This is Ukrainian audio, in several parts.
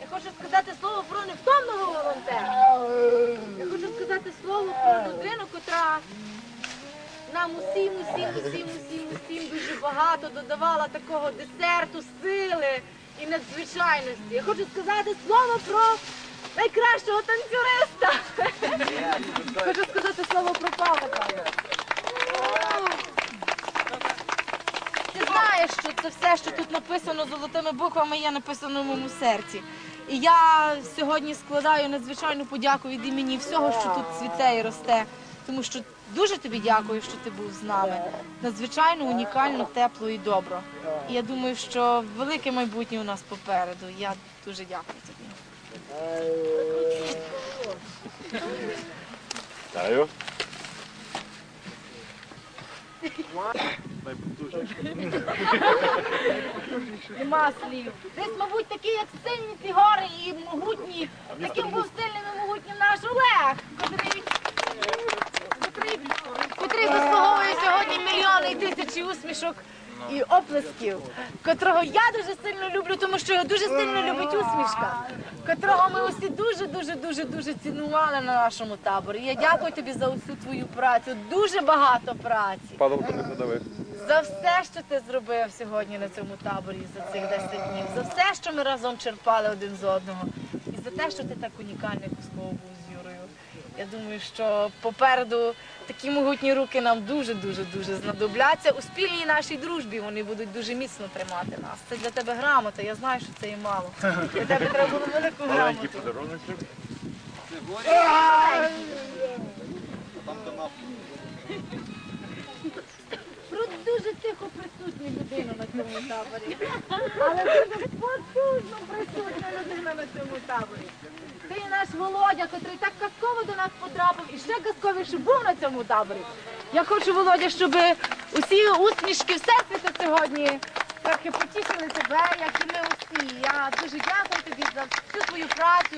Я хочу сказати слово про невтомного волонтера. Я хочу сказати слово про людину, котра нам усім, усім, усім, усім, усім дуже багато додавала такого десерту, сили і надзвичайності. Я хочу сказати слово про найкращого танцюриста. Хочу сказати слово про Павла. Ти це все, що тут написано золотими буквами, є написано в моєму серці. І я сьогодні складаю надзвичайну подяку від імені всього, що тут цвіте і росте. Тому що дуже тобі дякую, що ти був з нами. Надзвичайно унікально, тепло і добро. І я думаю, що велике майбутнє у нас попереду. Я дуже дякую тобі. Даю. Нема слів. Десь, мабуть, такі, як сильні ці гори і могутні. Таким був сильним і могутнім наш Олег, котрий, котрий, котрий заслуговує сьогодні мільйони і тисячі усмішок і оплесків, котрого я дуже сильно люблю, тому що його дуже сильно любить усмішка, котрого ми усі дуже, дуже, дуже, дуже цінували на нашому таборі. Я дякую тобі за усю твою працю. Дуже багато праці Падалку не задавив. За все, що ти зробив сьогодні на цьому таборі за цих 10 днів, за все, що ми разом черпали один з одного, і за те, що ти так унікальний кусково був з Юрою. Я думаю, що попереду такі могутні руки нам дуже, дуже, дуже знадобляться. У спільній нашій дружбі вони будуть дуже міцно тримати нас. Це для тебе грамота. Я знаю, що це і мало. Для тебе треба було велику Маленький грамоту. подарунок. Людину на цьому таборі. Але дуже потужно присутня людина на цьому таборі. Ти наш Володя, котрий так казково до нас потрапив і ще казковіше був на цьому таборі. Я хочу, Володя, щоб усі усмішки Всесвіту сьогодні трохи потішили тебе, як і ми усі. Я дуже дякую тобі за всю твою працю,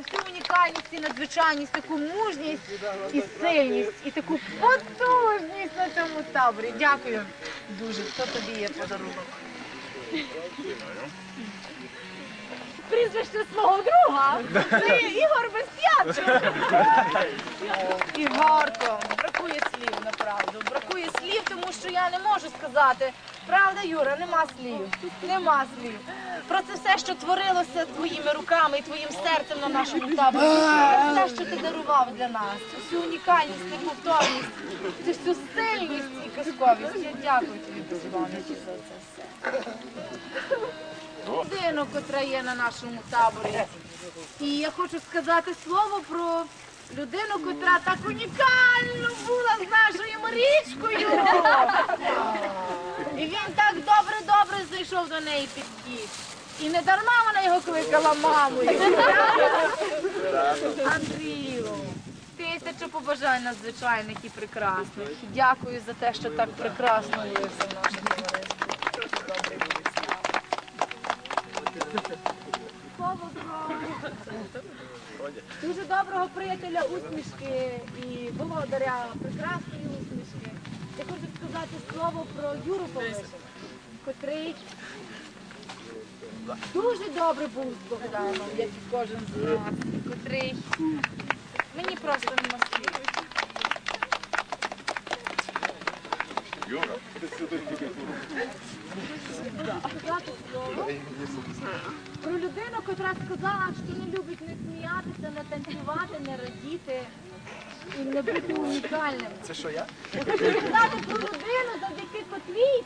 всю унікальність і надзвичайність, таку мужність і сильність, і таку потужність на цьому таборі. Дякую дуже. Хто тобі є подарунок? Прізвище свого друга. Це Ігор Безп'ятчик. Ігорко, бракує слів, направду. Бракує слів, тому що я не можу сказати. Правда, Юра, нема слів. Нема слів. Про це все, що творилося твоїми руками і твоїм серцем на нашому таборі. Про все, що ти дарував для нас. Цю всю унікальність, неповторність, цю всю сильність і казковість. Я дякую тобі, безвонячи, за це все людину, котра є на нашому таборі. І я хочу сказати слово про людину, котра так унікально була з нашою Марічкою. І він так добре-добре зайшов до неї під кіт. І не дарма вона його кликала мамою. Андрію. Тисячу побажань надзвичайних і прекрасних. Дякую за те, що так прекрасно влився в наше товариство. Дуже доброго приятеля усмішки і володаря прекрасної сказати слово про Юру Павлишина, котрий дуже добре був з Богданом, як і кожен з нас, котрий мені просто нема слів. Юра. сказати слово про людину, котра сказала, що не любить не сміятися, не танцювати, не радіти і не бути унікальним. Це що я? Я хочу сказати про людину, завдяки котрій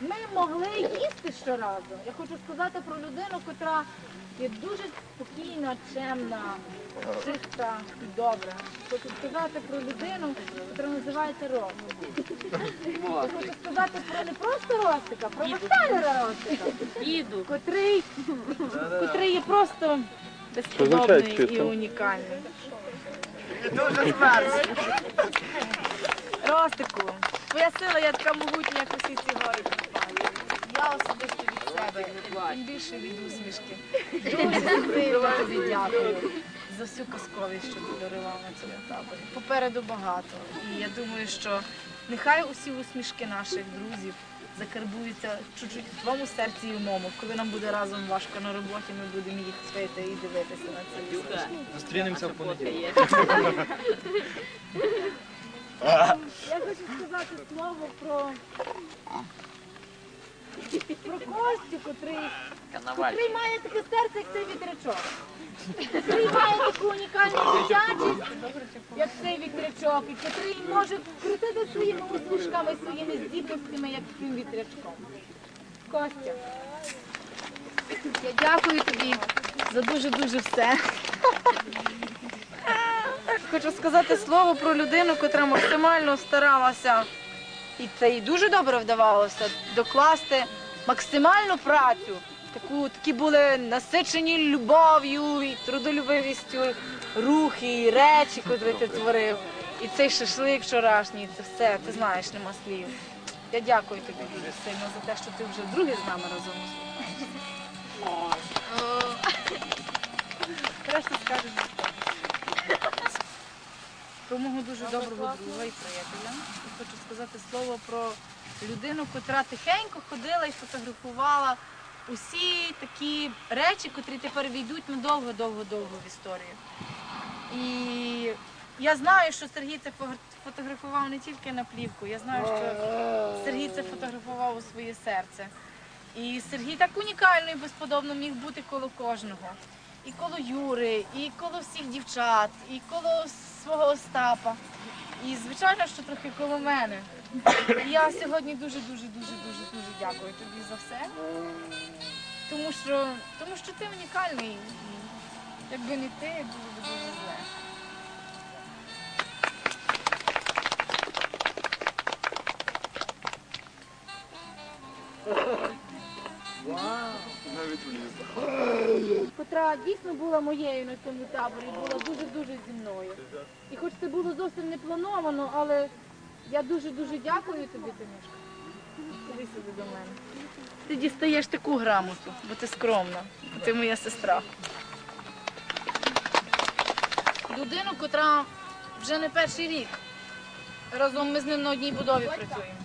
ми могли їсти щоразу. Я хочу сказати про людину, котра є дуже спокійна, чемна, чиста і добра. Хочу сказати про людину, яка називається. Я хочу сказати про не просто Ростика, про Василя Ростика, котрий, котрий є просто безподобний і унікальний. Ростику, твоя сила є така могутня, як усі ці гори Карпати. Я особисто від себе, тим більше від усмішки. Дуже тобі дякую за всю казковість, що ти дарував на цьому таборі. Попереду багато. І я думаю, що нехай усі усмішки наших друзів закарбуються чуть-чуть в твоєму серці і в моєму. Коли нам буде разом важко на роботі, ми будемо їх свити і дивитися на це. Зустрінемося в понеділок. Я хочу сказати слово про, про Костю, котрий, котрий має таке серце, як цей вітрячок. Котрий має таку унікальну дитячість, як цей вітрячок, і котрий може крутити своїми усмішками, своїми здібностями, як цим вітрячком. Костя, я дякую тобі за дуже-дуже все. Хочу сказати слово про людину, котра максимально старалася, і це їй дуже добре вдавалося, докласти максимальну працю. Таку, такі були насичені любов'ю і трудолюбивістю рухи і речі, котрі ти творив. І цей шашлик вчорашній, це все, ти знаєш, нема слів. Я дякую тобі дуже сильно за те, що ти вже другий з нами разом. Решта скажеш. Про мого дуже доброго друга і приятеля. І хочу сказати слово про людину, котра тихенько ходила і фотографувала усі такі речі, котрі тепер війдуть на довго-довго-довго в історію. І я знаю, що Сергій це фотограф- фотографував не тільки на плівку, я знаю, що Сергій це фотографував у своє серце. І Сергій так унікально і безподобно міг бути коло кожного. І коло Юри, і коло всіх дівчат, і коло свого Остапа. І звичайно, що трохи коло мене. Я сьогодні дуже, дуже, дуже, дуже, дякую тобі за все. Тому що, тому що ти унікальний. Якби не ти, було б дуже зле. Навіть влізла. Котра дійсно була моєю на цьому таборі, була дуже-дуже зі мною. І хоч це було зовсім не плановано, але я дуже-дуже дякую тобі, Танюшка. Іди сюди до мене. Ти дістаєш таку грамоту, бо ти скромна, бо ти моя сестра. Людину, котра вже не перший рік. Разом ми з ним на одній будові працюємо.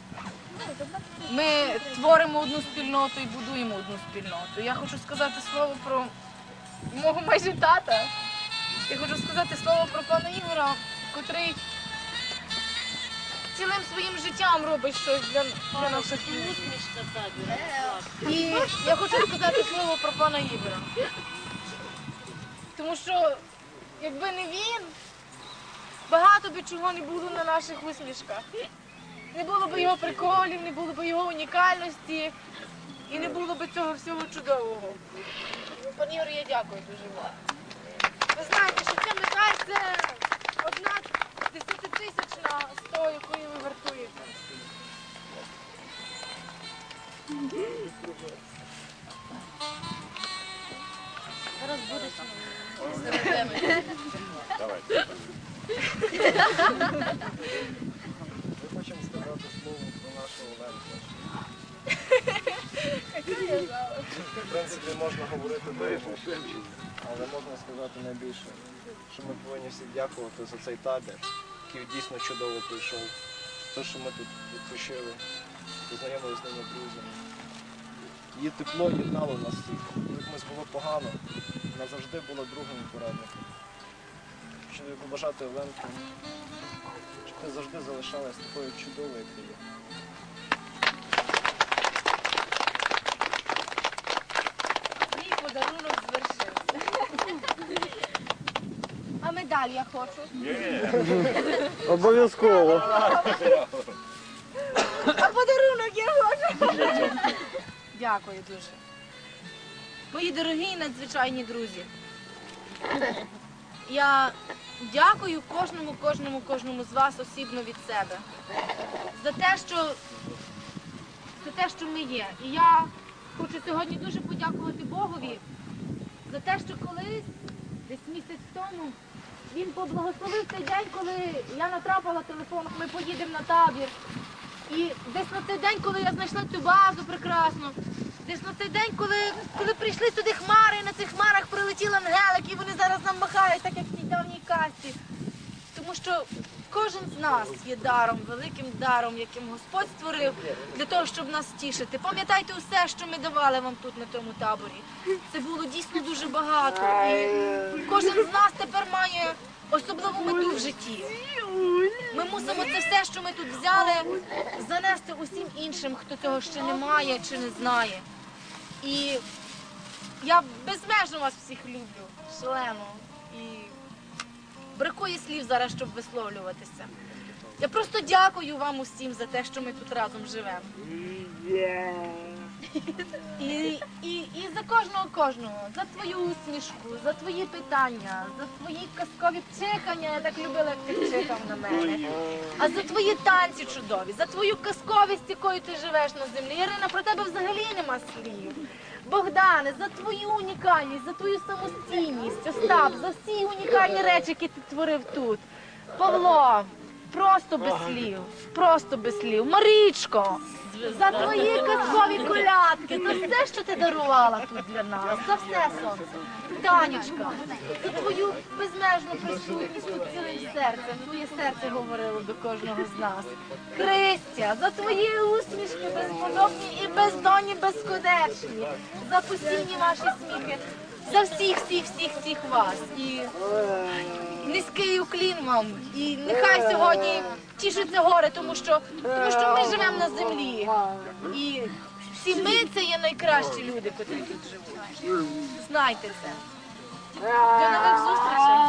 Ми творимо одну спільноту і будуємо одну спільноту. Я хочу сказати слово про мого майже тата. Я хочу сказати слово про пана Ігора, котрий цілим своїм життям робить щось для, для наших людей. І я хочу сказати слово про пана Ігора. Тому що якби не він, багато би чого не було на наших усмішках. Не було б його приколів, не було б його унікальності і не було б цього всього чудового. Пан Ігор, я дякую дуже вам. Ви знаєте, що ця медаль це одна десятитисячна з того, якої ви вартуєте. Зараз буде Давайте. В принципі, можна говорити довго, але можна сказати найбільше, що ми повинні всі дякувати за цей табір, який дійсно чудово пройшов. Те, що ми тут відпочили, познайомилися з ними друзями. Її тепло єднало нас всіх. Коли комусь було погано, вона завжди була другим порадником. Тобі побажати Оленку, щоб ти завжди залишалась такою чудовою, як ти є. Мій подарунок звершився. А медаль я хочу. Обов'язково. А подарунок я хочу. Дякую дуже. Мої дорогі і надзвичайні друзі. Я дякую кожному, кожному, кожному з вас осібно від себе за те, що за те, що ми є. І я хочу сьогодні дуже подякувати Богові за те, що колись, десь місяць тому, він поблагословив цей день, коли я натрапила телефон, ми поїдемо на табір. І десь на цей день, коли я знайшла цю базу прекрасну, десь на цей день, коли, коли прийшли сюди хмари, і на цих хмарах прилетіли ангелики, і вони зараз нам махають, так як в тій давній касті. Тому що кожен з нас є даром, великим даром, яким Господь створив для того, щоб нас тішити. Пам'ятайте усе, що ми давали вам тут на тому таборі. Це було дійсно дуже багато. І кожен з нас тепер має особливу мету в житті. Ми мусимо це все, що ми тут взяли, занести усім іншим, хто цього ще не має чи не знає. І я безмежно вас всіх люблю, шалено. І бракує слів зараз, щоб висловлюватися. Я просто дякую вам усім за те, що ми тут разом живемо. І, і, і за кожного кожного, за твою усмішку, за твої питання, за твої казкові пчикання, я так любила, як ти пчикав на мене. А за твої танці чудові, за твою казковість, якою ти живеш на землі. Ірина, про тебе взагалі нема слів. Богдане, за твою унікальність, за твою самостійність, Остап, за всі унікальні речі, які ти творив тут. Павло, просто без слів, просто без слів. Марічко, за твої казкові колядки, за все, що ти дарувала тут для нас, за все сонце. Танечка, за твою безмежну присутність тут цілим серцем. Твоє серце говорило до кожного з нас. Христя, за твої усмішки безподобні і бездонні, безконечні, за постійні ваші сміхи, за всіх, всіх, всіх, всіх вас. І низький уклін вам. І нехай сьогодні тішиться горе, тому що, тому що ми живемо на землі. І всі ми це є найкращі люди, котрі тут живуть. Знайте це. До нових зустрічей.